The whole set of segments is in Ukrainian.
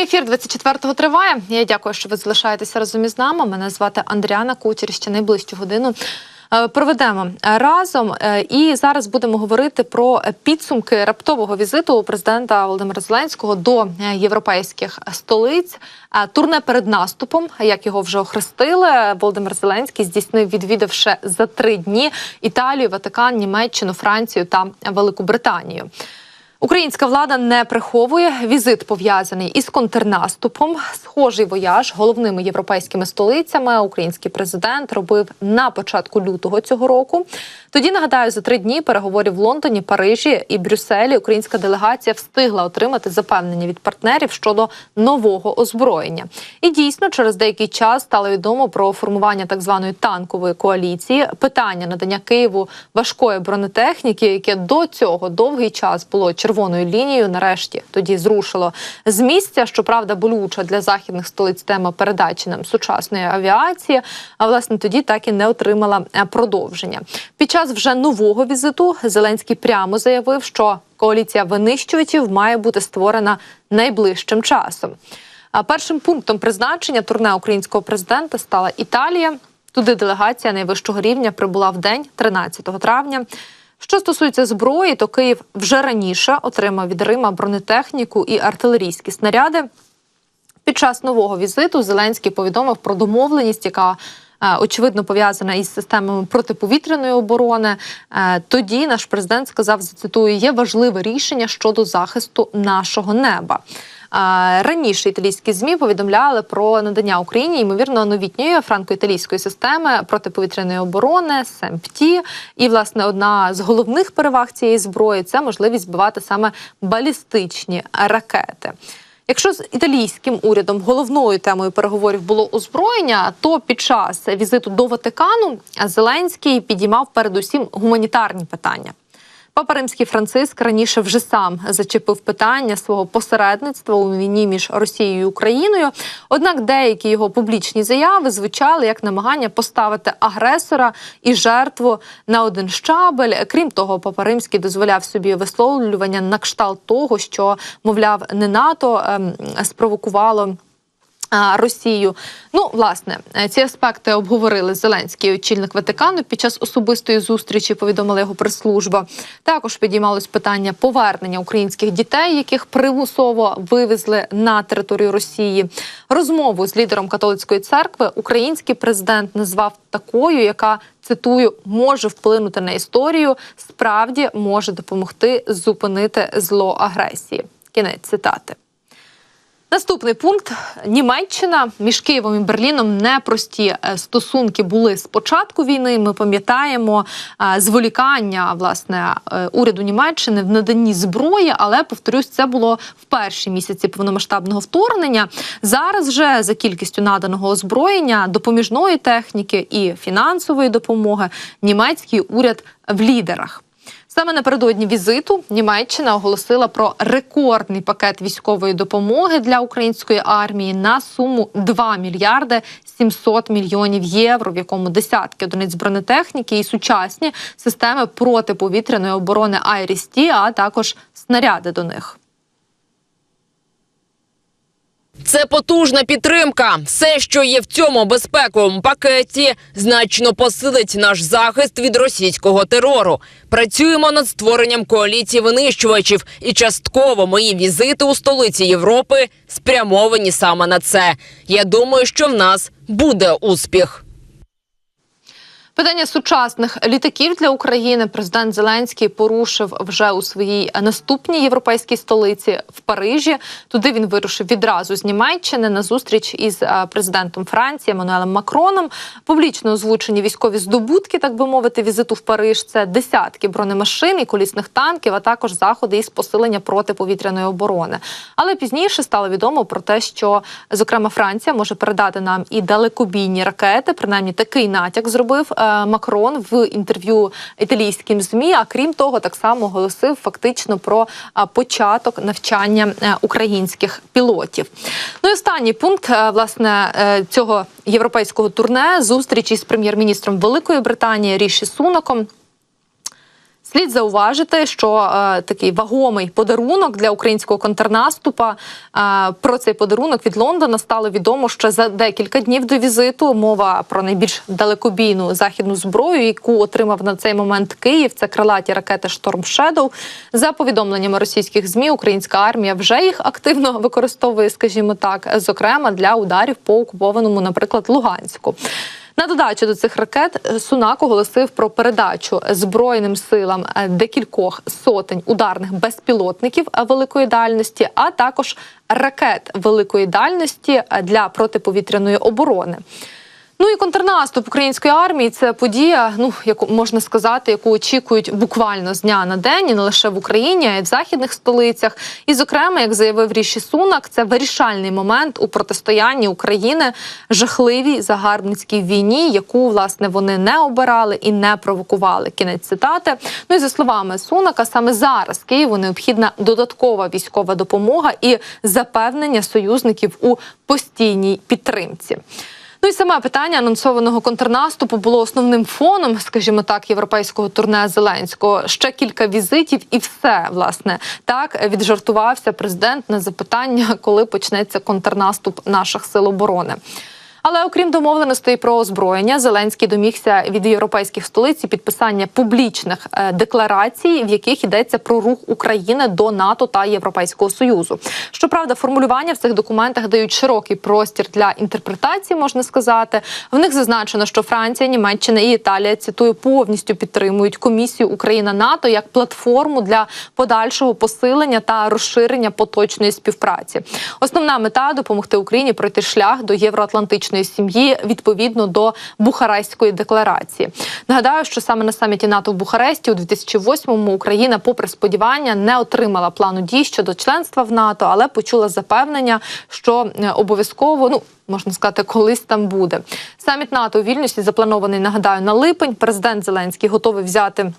Прямий ефір 24-го триває. Я дякую, що ви залишаєтеся разом із нами. Мене звати Андріана Кучер. Ще найближчу годину е, проведемо разом. Е, І зараз будемо говорити про підсумки раптового візиту президента Володимира Зеленського до е, європейських столиць. Е, Турне перед наступом, як його вже охрестили. Володимир Зеленський здійснив, відвідавши за три дні Італію, Ватикан, Німеччину, Францію та Велику Британію. Українська влада не приховує візит пов'язаний із контрнаступом. Схожий вояж головними європейськими столицями. Український президент робив на початку лютого цього року. Тоді нагадаю, за три дні переговорів в Лондоні, Парижі і Брюсселі українська делегація встигла отримати запевнення від партнерів щодо нового озброєння. І дійсно, через деякий час стало відомо про формування так званої танкової коаліції. Питання надання Києву важкої бронетехніки, яке до цього довгий час було червоною лінією. Нарешті тоді зрушило з місця. Щоправда, болюча для західних столиць тема передачі нам сучасної авіації. А власне тоді так і не отримала е, продовження. Під час вже нового візиту Зеленський прямо заявив, що коаліція винищувачів має бути створена найближчим часом. А першим пунктом призначення турне українського президента стала Італія. Туди делегація найвищого рівня прибула в день 13 травня. Що стосується зброї, то Київ вже раніше отримав від Рима бронетехніку і артилерійські снаряди. Під час нового візиту Зеленський повідомив про домовленість, яка е, очевидно пов'язана із системами протиповітряної оборони. Е, Тоді наш президент сказав: зацитую, є важливе рішення щодо захисту нашого неба. Раніше італійські змі повідомляли про надання Україні ймовірно новітньої франко-італійської системи протиповітряної оборони СЕМПТІ. І власне одна з головних переваг цієї зброї це можливість збивати саме балістичні ракети. Якщо з італійським урядом головною темою переговорів було озброєння, то під час візиту до Ватикану Зеленський підіймав передусім гуманітарні питання. Папа Римський Франциск раніше вже сам зачепив питання свого посередництва у війні між Росією і Україною. Однак деякі його публічні заяви звучали як намагання поставити агресора і жертву на один щабель. Крім того, Папа Римський дозволяв собі висловлювання на кшталт того, що мовляв не НАТО ем, спровокувало. Росію, ну власне, е, ці аспекти обговорили Зеленський очільник Ватикану під час особистої зустрічі. Повідомила його прес-служба. Також підіймалось питання повернення українських дітей, яких примусово вивезли на територію Росії. Розмову з лідером католицької церкви український президент назвав такою, яка цитую може вплинути на історію, справді може допомогти зупинити зло агресії. Кінець цитати. Наступний пункт Німеччина між Києвом і Берліном непрості е, стосунки були з початку війни. Ми пам'ятаємо е, зволікання власне е, уряду Німеччини в наданні зброї, але повторюсь, це було в перші місяці повномасштабного вторгнення. Зараз же за кількістю наданого озброєння, допоміжної техніки і фінансової допомоги німецький уряд в лідерах. Саме напередодні візиту Німеччина оголосила про рекордний пакет військової допомоги для української армії на суму 2 мільярди 700 мільйонів євро, в якому десятки одиниць бронетехніки і сучасні системи протиповітряної оборони «Айріс-Ті», а також снаряди до них. Це потужна підтримка. Все, що є в цьому безпековому пакеті, значно посилить наш захист від російського терору. Працюємо над створенням коаліції винищувачів, і частково мої візити у столиці Європи спрямовані саме на це. Я думаю, що в нас буде успіх. Питання сучасних літаків для України президент Зеленський порушив вже у своїй наступній європейській столиці в Парижі. Туди він вирушив відразу з Німеччини на зустріч із е, президентом Франції Еммануелем Макроном. Публічно озвучені військові здобутки, так би мовити, візиту в Париж. Це десятки бронемашин і колісних танків, а також заходи із посилення протиповітряної оборони. Але пізніше стало відомо про те, що зокрема Франція може передати нам і далекобійні ракети. Принаймні такий натяк зробив е, Макрон в інтерв'ю італійським змі. А крім того, так само оголосив фактично про початок навчання е, українських пілотів. Ну і останній пункт е, власне е, цього європейського турне зустрічі з прем'єр-міністром Великої Британії Ріші Сунаком. Слід зауважити, що е, такий вагомий подарунок для українського контрнаступа. Е, про цей подарунок від Лондона стало відомо ще за декілька днів до візиту. Мова про найбільш далекобійну західну зброю, яку отримав на цей момент Київ. Це крилаті ракети Шторм Шедоу. За повідомленнями російських змі, українська армія вже їх активно використовує, скажімо так, зокрема для ударів по окупованому, наприклад, Луганську. На додачу до цих ракет е, Сунак оголосив про передачу збройним силам е, декількох сотень ударних безпілотників е, великої дальності, а також ракет великої дальності для протиповітряної оборони. Ну і контрнаступ української армії це подія, ну яку можна сказати, яку очікують буквально з дня на день, і не лише в Україні, а й в західних столицях. І, зокрема, як заявив Ріші Сунак, це вирішальний момент у протистоянні України жахливій загарбницькій війні, яку власне вони не обирали і не провокували. Кінець цитати. Ну і за словами Сунака, саме зараз Києву необхідна додаткова військова допомога і запевнення союзників у постійній підтримці. Ну і саме питання анонсованого контрнаступу було основним фоном, скажімо так, європейського турне Зеленського. Ще кілька візитів, і все власне так віджартувався президент на запитання, коли почнеться контрнаступ наших сил оборони. Але окрім домовленостей про озброєння, Зеленський домігся від європейських столиць підписання публічних е, декларацій, в яких йдеться про рух України до НАТО та Європейського союзу. Щоправда, формулювання в цих документах дають широкий простір для інтерпретації, можна сказати. В них зазначено, що Франція, Німеччина і Італія цитую повністю підтримують комісію Україна НАТО як платформу для подальшого посилення та розширення поточної співпраці. Основна мета допомогти Україні пройти шлях до євроатлантичної сім'ї відповідно до Бухарестської декларації. Нагадаю, що саме на саміті НАТО в Бухаресті у 2008-му Україна, попри сподівання, не отримала плану дій щодо членства в НАТО, але почула запевнення, що е, обов'язково ну. Можна сказати, колись там буде саміт НАТО у Вільнюсі запланований. Нагадаю, на липень. Президент Зеленський готовий взяти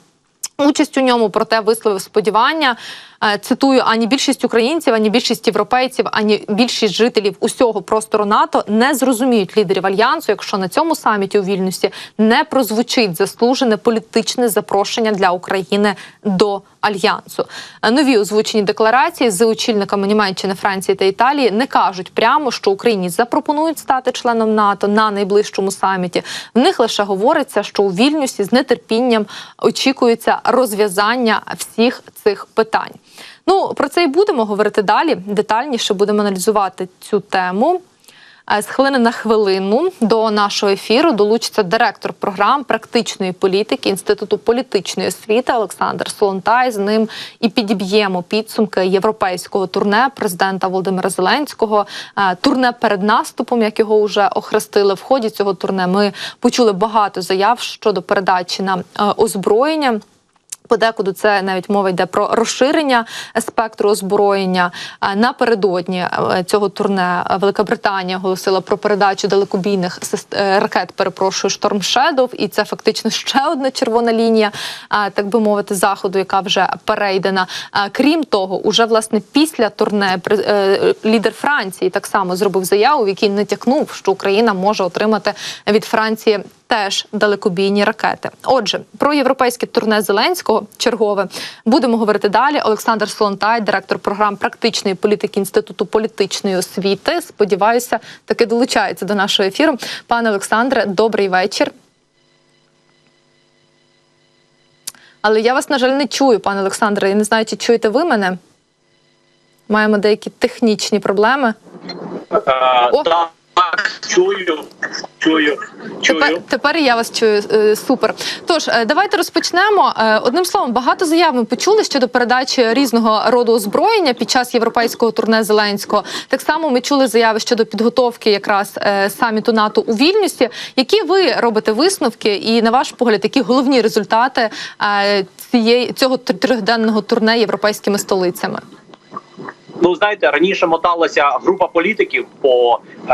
участь у ньому, проте висловив сподівання. Е, Цитую, ані більшість українців, ані більшість європейців, ані більшість жителів усього простору НАТО не зрозуміють лідерів альянсу, якщо на цьому саміті у Вільнюсі не прозвучить заслужене політичне запрошення для України до альянсу. Е, Нові озвучені декларації з очільниками Німеччини, Франції та Італії не кажуть прямо, що Україні запропонують стати членом НАТО на найближчому саміті. В них лише говориться, що у Вільнюсі з нетерпінням очікується розв'язання всіх цих питань. Ну про це і будемо говорити далі. Детальніше будемо аналізувати цю тему. Е, З хвилини на хвилину до нашого ефіру долучиться директор програм практичної політики Інституту політичної освіти Олександр Солонтай. З ним і підіб'ємо підсумки європейського турне президента Володимира Зеленського. Е, Турне перед наступом, як його вже охрестили. В ході цього турне ми почули багато заяв щодо передачі нам е, озброєння. Подекуди це навіть мова йде про розширення спектру озброєння. Е, Напередодні е, цього турне е, Велика Британія оголосила про передачу далекобійних ракет. Перепрошую Шторм Shadow, і це фактично ще одна червона лінія, так би мовити, заходу, яка вже перейдена. Крім того, уже власне після турне лідер Франції так само зробив заяву, в якій натякнув, що Україна може отримати від Франції теж далекобійні ракети. Отже, про європейське турне Зеленського чергове будемо говорити далі. Олександр Солонтай, директор програм практичної політики інституту політичної освіти. Сподіваюся, таки долучається до нашого ефіру. Пане Олександре, добрий вечір. Але я вас, на жаль, не чую, пане Олександре. Я не знаю, чи чуєте ви мене. Маємо деякі технічні проблеми. Е, О. Так, чую, чую, чую. Тепер, тепер я вас чую Е, супер. Тож е, давайте розпочнемо. Е, Одним словом, багато заяв ми почули щодо передачі різного роду озброєння під час європейського турне Зеленського. Так само ми чули заяви щодо підготовки якраз саміту НАТО у Вільнюсі. Які ви робите висновки, і на ваш погляд, які головні результати цієї цього трьохденного турне європейськими столицями? Ну знаєте, раніше моталася група політиків по е,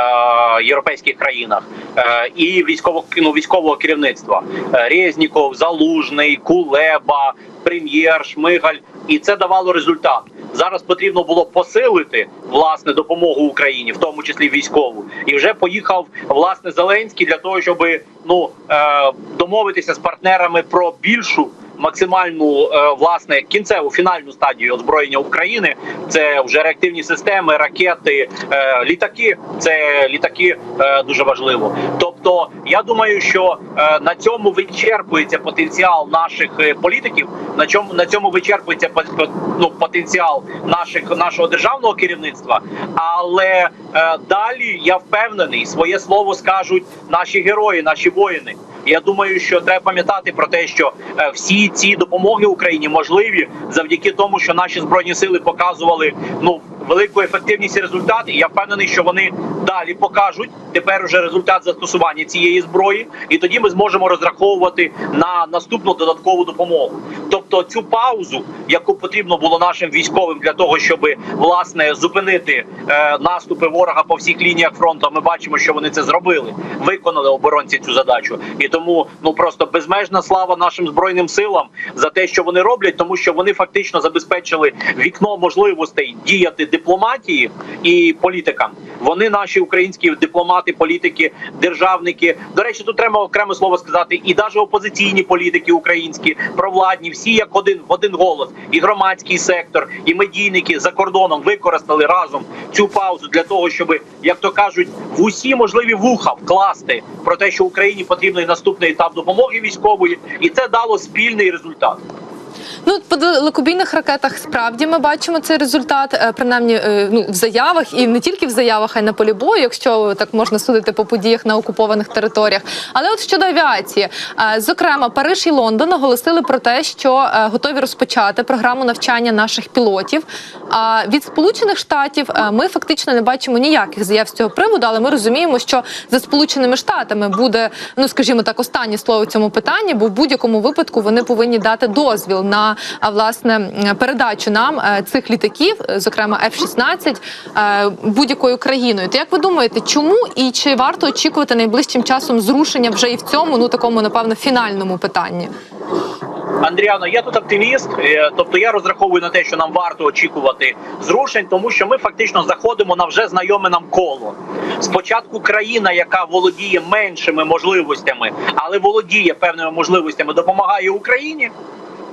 європейських країнах е, і військово ну, військового керівництва. Е, Резніков, Залужний, Кулеба, прем'єр, Шмигаль, і це давало результат. Зараз потрібно було посилити власне допомогу Україні, в тому числі військову. І вже поїхав власне Зеленський для того, щоб ну е, домовитися з партнерами про більшу максимальну е, власне кінцеву фінальну стадію озброєння України. Це вже реактивні системи, ракети, е, літаки. Це літаки дуже важливо. Тобто, я думаю, що е, на цьому вичерпується потенціал наших е, політиків. На чому на цьому вичерпується по- ну, потенціал наших нашого державного керівництва. Але е, далі я впевнений, своє слово скажуть наші герої, наші воїни. Я думаю, що треба пам'ятати про те, що е, всі ці допомоги Україні можливі завдяки тому, що наші збройні сили показували ну велику ефективність і результат. І я впевнений, що вони далі покажуть тепер уже результат застосування цієї зброї, і тоді ми зможемо розраховувати на наступну додаткову допомогу. Тобто цю паузу, яку потрібно було нашим військовим для того, щоб власне зупинити е, наступи ворога по всіх лініях фронту. Ми бачимо, що вони це зробили, виконали оборонці цю задачу, і тому ну просто безмежна слава нашим збройним силам за те, що вони роблять, тому що вони фактично забезпечили вікно можливостей діяти дипломатії і політикам. Вони наші українські дипломати, політики, державники. До речі, тут треба окреме слово сказати, і навіть опозиційні політики українські, провладні, всі як один в один голос, і громадський сектор, і медійники за кордоном використали разом цю паузу для того, щоб, як то кажуть, в усі можливі вуха вкласти про те, що Україні потрібний наступний етап допомоги військової, і це дало спільний результат. Ну, по далекобійних ракетах справді ми бачимо цей результат, е, принаймні е, ну, в заявах, і не тільки в заявах, а й на полі бою, якщо так можна судити по подіях на окупованих територіях. Але от щодо авіації, е, зокрема, Париж і Лондон оголосили про те, що готові розпочати програму навчання наших пілотів. А від Сполучених Штатів ми фактично не бачимо ніяких заяв з цього приводу, але ми розуміємо, що за Сполученими Штатами буде, ну скажімо так, останнє слово в цьому питанні, бо в будь-якому випадку вони повинні дати дозвіл на власне передачу нам е, цих літаків, е, зокрема F-16, е, будь-якою країною. То як ви думаєте, чому і чи варто очікувати найближчим часом зрушення вже і в цьому, ну такому напевно фінальному питанні? Андріано, я тут оптиміст, тобто я розраховую на те, що нам варто очікувати зрушень, тому що ми фактично заходимо на вже знайоме нам коло. Спочатку країна, яка володіє меншими можливостями, але володіє певними можливостями, допомагає Україні.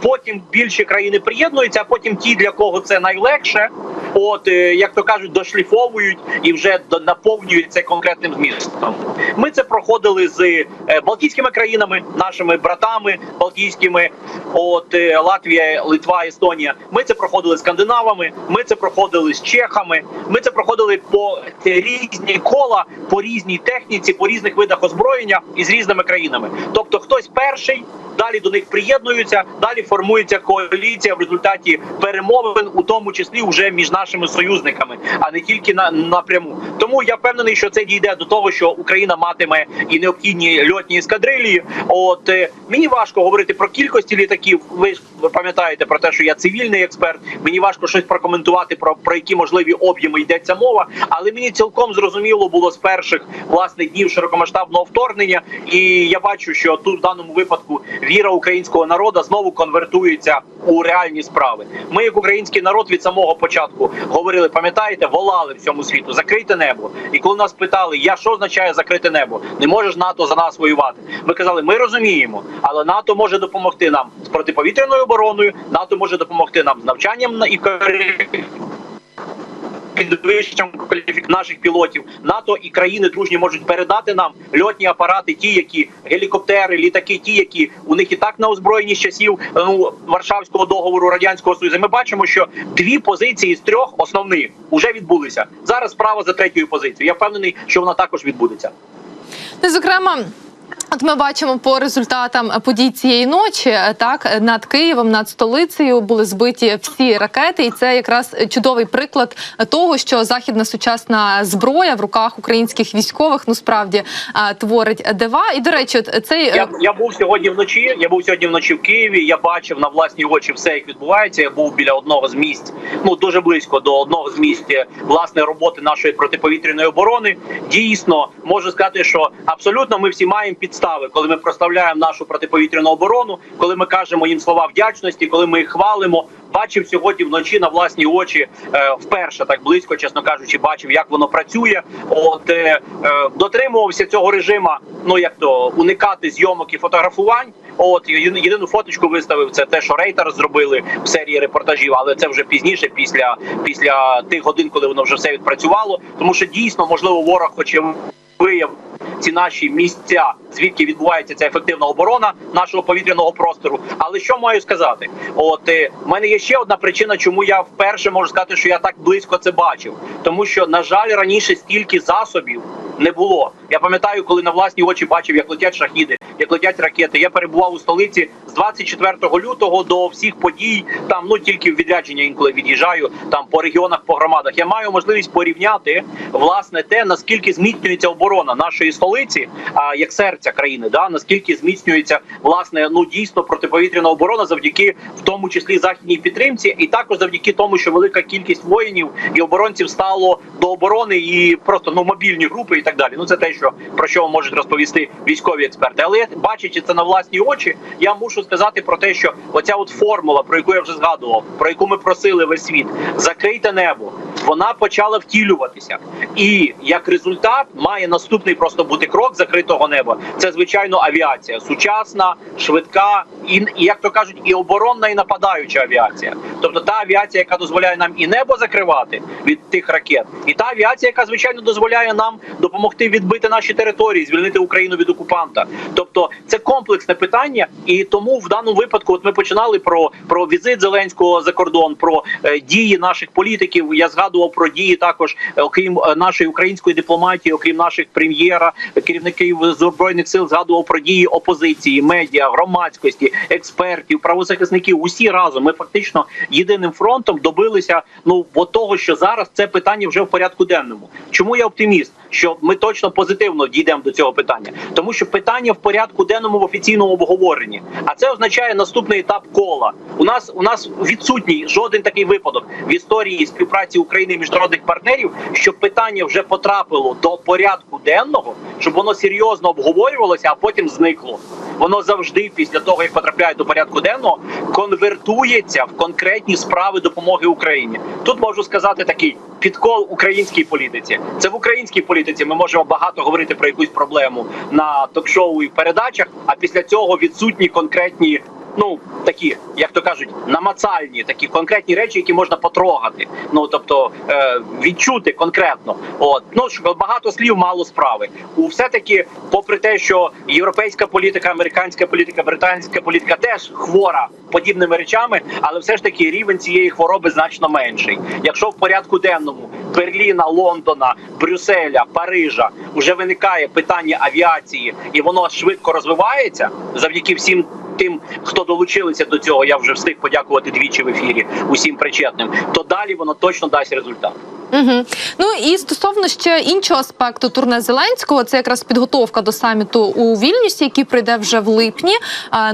Потім більші країни приєднуються, а потім ті, для кого це найлегше, от е, як то кажуть, дошліфовують і вже до- наповнюють це конкретним змістом. Ми це проходили з е, Балтійськими країнами, нашими братами Балтійськими, от е, Латвія, Литва, Естонія. Ми це проходили з скандинавами. Ми це проходили з чехами. Ми це проходили по різні кола, по різній техніці, по різних видах озброєння і з різними країнами. Тобто, хтось перший. Далі до них приєднуються, далі формується коаліція в результаті перемовин, у тому числі вже між нашими союзниками, а не тільки на напряму. Тому я впевнений, що це дійде до того, що Україна матиме і необхідні льотні ескадрилії. От е, мені важко говорити про кількості літаків. Ви пам'ятаєте про те, що я цивільний експерт. Мені важко щось прокоментувати про, про які можливі об'єми йдеться мова. Але мені цілком зрозуміло було з перших власних днів широкомасштабного вторгнення, і я бачу, що тут в даному випадку віра українського народу знову конвертується у реальні справи. Ми, як український народ, від самого початку говорили, пам'ятаєте, волали всьому світу, закрите небо. І коли нас питали, я що означає закрити небо? Не можеш НАТО за нас воювати. Ми казали, ми розуміємо, але НАТО може допомогти нам з протиповітряною обороною. НАТО може допомогти нам з навчанням на- і підвищенням кваліфік наших пілотів НАТО і країни дружні можуть передати нам льотні апарати, ті, які гелікоптери, літаки, ті, які у них і так на озброєнні з часів ну, Варшавського договору радянського союзу. Ми бачимо, що дві позиції з трьох основних вже відбулися. Зараз справа за третьою позицією. Я впевнений, що вона також відбудеться. Ну, зокрема. От ми бачимо по результатам подій цієї ночі, е, так над Києвом, над столицею були збиті всі ракети, і це якраз чудовий приклад того, що західна сучасна зброя в руках українських військових ну справді е, творить дива. І до речі, от цей е, Я, я був сьогодні вночі. Я був сьогодні вночі в Києві. Я бачив на власні очі все, як відбувається. Я був біля одного з місць, ну дуже близько до одного з місць е, власне роботи нашої протиповітряної оборони. Дійсно, можу сказати, що абсолютно ми всі маємо підстави, коли ми проставляємо нашу протиповітряну оборону, коли ми кажемо їм слова вдячності, коли ми їх хвалимо. Бачив сьогодні вночі на власні очі е, вперше так близько, чесно кажучи, бачив, як воно працює. От е, е, дотримувався цього режима. Ну як то уникати зйомок і фотографувань. От єдину фоточку виставив. Це те, що рейтер зробили в серії репортажів, але це вже пізніше, після після тих годин, коли воно вже все відпрацювало. Тому що дійсно можливо ворог хоче вияв ці наші місця, звідки відбувається ця ефективна оборона нашого повітряного простору. Але що маю сказати? От е, в мене є ще одна причина, чому я вперше можу сказати, що я так близько це бачив, тому що на жаль, раніше стільки засобів не було. Я пам'ятаю, коли на власні очі бачив, як летять шахіди, як летять ракети. Я перебував у столиці з 24 лютого до всіх подій. Там ну тільки в відрядження інколи від'їжджаю там по регіонах, по громадах. Я маю можливість порівняти власне те, наскільки зміцнюється оборона нашої столиці, а як серця країни, да наскільки зміцнюється власне ну дійсно протиповітряна оборона завдяки в тому числі західній підтримці, і також завдяки тому, що велика кількість воїнів і оборонців стало до оборони і просто ну мобільні групи і так далі. Ну це те, що про що можуть розповісти військові експерти. Але я, бачачи це на власні очі, я мушу сказати про те, що оця от формула, про яку я вже згадував, про яку ми просили весь світ, закрийте небо. Вона почала втілюватися, і як результат має наступний просто бути крок закритого неба. Це звичайно авіація, сучасна, швидка і, як то кажуть, і оборонна, і нападаюча авіація. Тобто та авіація, яка дозволяє нам і небо закривати від тих ракет, і та авіація, яка звичайно дозволяє нам допомогти відбити наші території, звільнити Україну від окупанта. Тобто це комплексне питання, і тому в даному випадку, от ми починали про, про візит Зеленського за кордон, про е, дії наших політиків. Я згадував про дії також, е, окрім е, нашої української дипломатії, окрім наших прем'єра, керівників збройних сил, згадував про дії опозиції, медіа, громадськості, експертів, правозахисників. Усі разом ми фактично єдиним фронтом добилися ну бо того, що зараз це питання вже в порядку денному. Чому я оптиміст? Що ми точно позитивно дійдемо до цього питання, тому що питання в порядку денному в офіційному обговоренні, а це означає наступний етап кола. У нас у нас відсутній жоден такий випадок в історії співпраці України і міжнародних партнерів, щоб питання вже потрапило до порядку денного, щоб воно серйозно обговорювалося, а потім зникло. Воно завжди, після того як потрапляє до порядку денного, конвертується в конкретні справи допомоги Україні. Тут можу сказати такий підкол українській політиці. Це в українській політиці ми можемо багато говорити про якусь проблему на ток-шоу і передачах. А після цього відсутні конкретні. Ну такі, як то кажуть, намацальні, такі конкретні речі, які можна потрогати. Ну тобто е, відчути конкретно. От ну багато слів, мало справи. У все таки, попри те, що європейська політика, американська політика, британська політика теж хвора подібними речами, але все ж таки рівень цієї хвороби значно менший. Якщо в порядку денному Берліна, Лондона, Брюсселя, Парижа вже виникає питання авіації, і воно швидко розвивається завдяки всім. Тим, хто долучилися до цього, я вже встиг подякувати двічі в ефірі усім причетним. То далі воно точно дасть результат. Угу. Ну і стосовно ще іншого аспекту турне Зеленського, це якраз підготовка до саміту у Вільнюсі, який прийде вже в липні.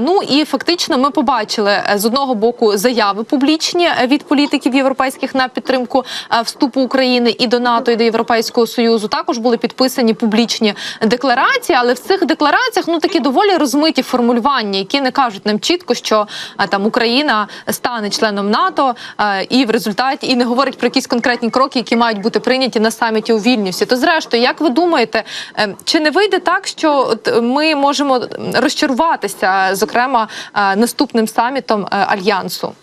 Ну і фактично ми побачили е, з одного боку заяви публічні е, від політиків європейських на підтримку е, вступу України і до НАТО, і до Європейського союзу. Також були підписані публічні декларації, але в цих деклараціях ну такі доволі розмиті формулювання, які не кажуть нам чітко, що там Україна стане членом НАТО і в результаті і не говорить про якісь конкретні кроки, які мають бути прийняті на саміті у Вільнюсі. То зрештою, як ви думаєте, е, чи не вийде так, що ми можемо розчаруватися, зокрема е, наступним самітом е, альянсу?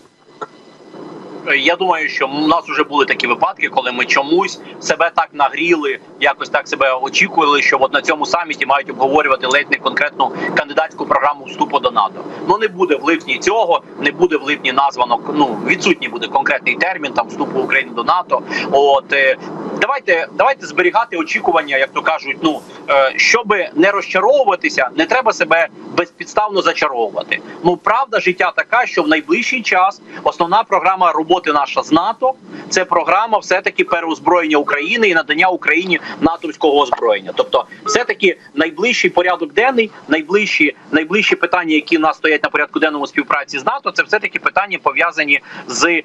Я думаю, що у нас вже були такі випадки, коли ми чомусь себе так нагріли, якось так себе очікували, що от на цьому саміті мають обговорювати ледь не конкретну кандидатську програму вступу до НАТО. Ну не буде в липні цього, не буде в липні названо. Ну відсутній буде конкретний термін там вступу України до НАТО. От е, давайте давайте зберігати очікування, як то кажуть. Ну е, щоб не розчаровуватися, не треба себе безпідставно зачаровувати. Ну правда, життя така, що в найближчий час основна програма роботи наша з НАТО це програма, все таки переозброєння України і надання Україні натовського озброєння. Тобто, все таки найближчий порядок денний, найближчі найближчі питання, які в нас стоять на порядку денному співпраці з НАТО, це все таки питання пов'язані з е,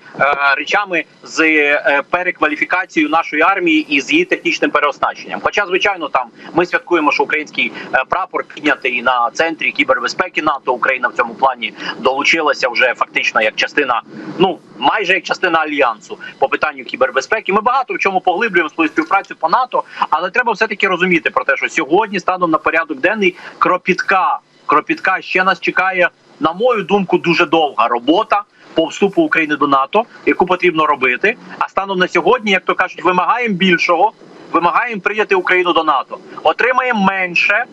речами з е, перекваліфікацією нашої армії і з її технічним переоснащенням. Хоча, звичайно, там ми святкуємо, що український е, прапор піднятий на центрі кібербезпеки НАТО. Україна в цьому плані долучилася вже фактично як частина, ну майже як частина альянсу по питанню кібербезпеки. Ми багато в чому поглиблюємо свою співпрацю по НАТО, але треба все таки розуміти про те, що сьогодні станом на порядок денний кропітка. кропітка. Ще нас чекає, на мою думку, дуже довга робота по вступу України до НАТО, яку потрібно робити. А станом на сьогодні, як то кажуть, вимагаємо більшого, вимагаємо прийняти Україну до НАТО. Отримаємо менше.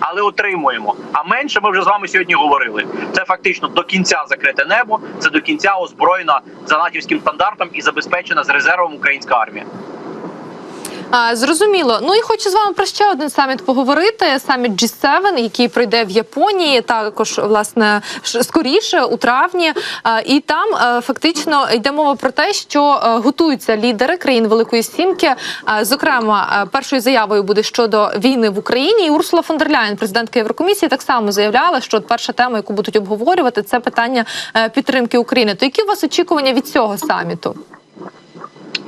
Але отримуємо. А менше ми вже з вами сьогодні говорили. Це фактично до кінця закрите небо. Це до кінця озброєна за натівським стандартом і забезпечена з резервом українська армія. А, Зрозуміло. Ну і хочу з вами про ще один саміт поговорити. Саміт G7, який пройде в Японії, також власне скоріше у травні. А, І там е, фактично йде мова про те, що е, готуються лідери країн Великої Сімки. А, Зокрема, е, першою заявою буде щодо війни в Україні. І Урсула фон дер Ляєн, президентка Єврокомісії, так само заявляла, що перша тема, яку будуть обговорювати, це питання підтримки України. То які у вас очікування від цього саміту?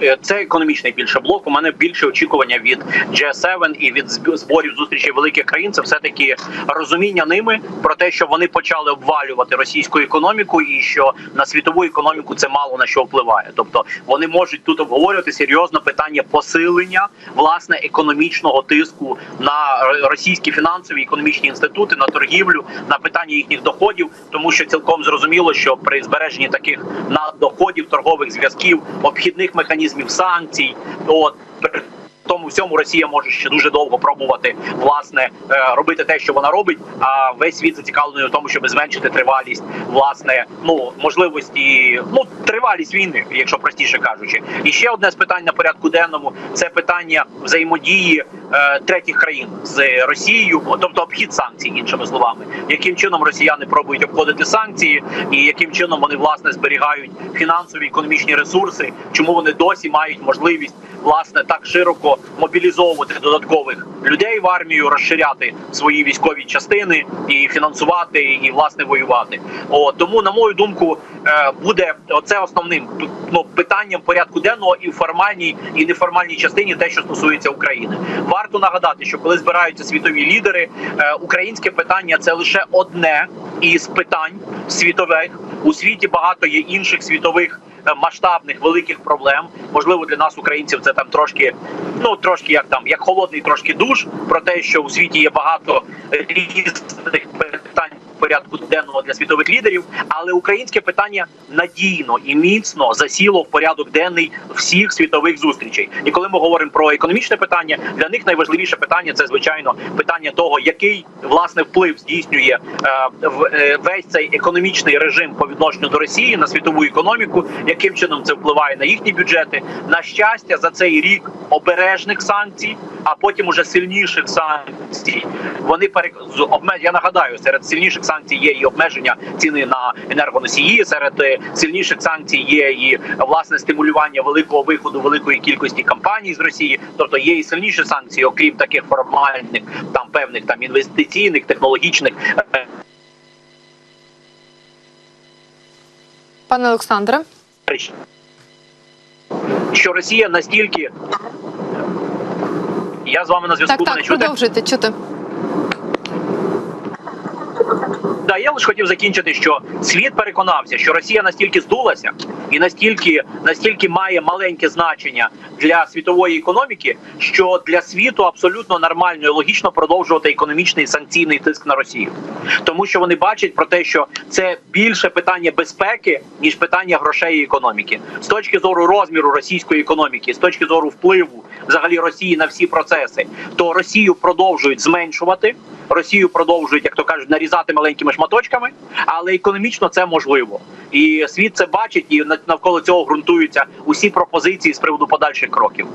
Е, Це економічний більше блок. У мене більше очікування від G7 і від зборів зустрічей великих країн. Це все таки розуміння ними про те, що вони почали обвалювати російську економіку, і що на світову економіку це мало на що впливає. Тобто вони можуть тут обговорювати серйозно питання посилення власне економічного тиску на російські фінансові економічні інститути, на торгівлю, на питання їхніх доходів, тому що цілком зрозуміло, що при збереженні таких наддоходів, торгових зв'язків, обхідних механізмів санкцій, от при тому всьому Росія може ще дуже довго пробувати власне е, робити те, що вона робить. А весь світ зацікавлений у тому, щоб зменшити тривалість власне ну можливості, ну тривалість війни, якщо простіше кажучи. І ще одне з питань на порядку денному це питання взаємодії третіх країн з Росією, тобто обхід санкцій, іншими словами, яким чином росіяни пробують обходити санкції, і яким чином вони власне зберігають фінансові економічні ресурси, чому вони досі мають можливість власне так широко мобілізовувати додаткових людей в армію, розширяти свої військові частини і фінансувати, і власне воювати. О тому, на мою думку, е, буде оце основним ну, питанням порядку денного і в формальній і неформальній частині, те, що стосується України. Варто нагадати, що коли збираються світові лідери, е, українське питання це лише одне із питань світових. У світі багато є інших світових е, масштабних великих проблем. Можливо, для нас, українців, це там трошки, ну трошки як там, як холодний, трошки душ. Про те, що у світі є багато різних порядку денного для світових лідерів, але українське питання надійно і міцно засіло в порядок денний всіх світових зустрічей. І коли ми говоримо про економічне питання, для них найважливіше питання це звичайно питання того, який власне вплив здійснює е, е, весь цей економічний режим по відношенню до Росії на світову економіку, яким чином це впливає на їхні бюджети. На щастя, за цей рік обережних санкцій, а потім уже сильніших санкцій. Вони перек... Я нагадаю, серед сильніших санкцій є і обмеження ціни на енергоносії. Серед е, сильніших санкцій є і власне стимулювання великого виходу великої кількості компаній з Росії. Тобто є і сильніші санкції, окрім таких формальних, там певних там інвестиційних, технологічних. Пане Олександре. Що Росія настільки. Я з вами на зв'язку Так, так, продовжуйте чути. Да, я лише хотів закінчити, що світ переконався, що Росія настільки здулася і настільки настільки має маленьке значення для світової економіки, що для світу абсолютно нормально і логічно продовжувати економічний санкційний тиск на Росію, тому що вони бачать про те, що це більше питання безпеки ніж питання грошей і економіки, з точки зору розміру російської економіки, з точки зору впливу взагалі Росії на всі процеси, то Росію продовжують зменшувати. Росію продовжують, як то кажуть, нарізати маленькими шматочками, але економічно це можливо. І світ це бачить, і нав- навколо цього ґрунтуються усі пропозиції з приводу подальших кроків.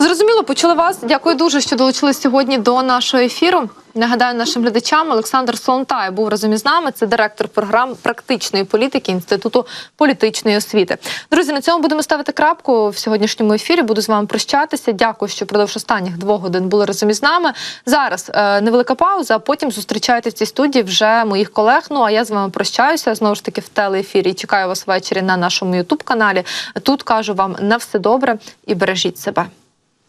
Зрозуміло, почули вас. Дякую дуже, що долучились сьогодні до нашого ефіру. Нагадаю нашим глядачам, Олександр Солонтай був разом із нами. Це директор програм практичної політики Інституту політичної освіти. Друзі, на цьому будемо ставити крапку в сьогоднішньому ефірі. Буду з вами прощатися. Дякую, що продовж останніх двох годин були разом із нами. Зараз е, невелика пауза. а Потім зустрічайте в цій студії вже моїх колег. Ну а я з вами прощаюся знову ж таки в телеефірі. Чекаю вас ввечері на нашому Ютуб каналі. Тут кажу вам на все добре і бережіть себе.